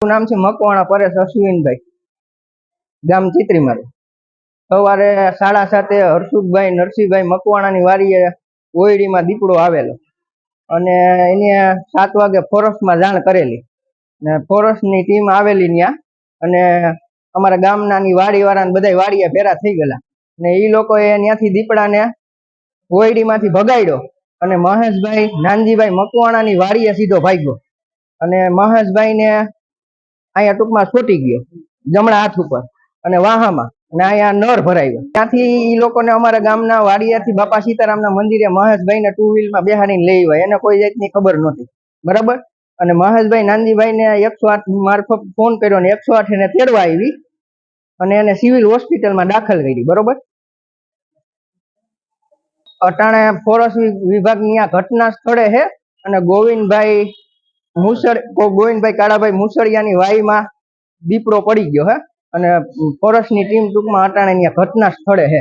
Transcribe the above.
મારું નામ છે મકવાણા પરેશ અશ્વિનભાઈ. ગામ ચિત્રીમારું. સવારે સાડા સાતે હર્ષુદભાઈ, નરસિંહભાઈ મકવાણાની વાડીએ ઓયડીમાં દીપડો આવેલો અને એને સાત વાગે ફોરેસ્ટમાં જાણ કરેલી. ને ફોરેસ્ટની ટીમ આવેલી ત્યાં અને અમારા ગામનાની વાડીવાળાને વાડી વાળા બધા વાડીએ ભેરા થઈ ગયેલા. ને એ લોકોએ ત્યાંથી દીપડાને ઓયડીમાંથી ભગાડ્યો અને મહેશભાઈ, નાનજીભાઈ મકવાણાની વાડીએ સીધો ભાગ્યો. અને મહેશભાઈને અહીંયા ટૂંકમાં ચોટી ગયો, જમણા હાથ ઉપર. અને વાહામાં, અને અહીંયા નર ભરાયો. ત્યાંથી એ લોકોને અમારા ગામના વાડિયાથી બાપા સીતારામના મંદિરે મહેશભાઈને ટુ વ્હીલમાં બેહાડીને લઈ આવ્યા. એને કોઈ જાતની ખબર નહોતી. બરાબર? અને મહેશભાઈ નાનજીભાઈને એકસો આઠ મારફત ફોન કર્યો ને એકસો આઠ એને તેડવા આવી અને એને સિવિલ હોસ્પિટલમાં દાખલ કરી. બરોબર? અટાણે ફોરેસ્ટ વિભાગની આ ઘટના સ્થળે છે અને ગોવિંદભાઈ મુસળ ગોવિંદભાઈ કાળાભાઈ મુસળિયાની વાઈમાં દીપડો પડી ગયો, હે? અને ફોરેસ્ટની ટીમ ટૂંકમાં અટાણે અહીંયા ઘટના સ્થળે છે.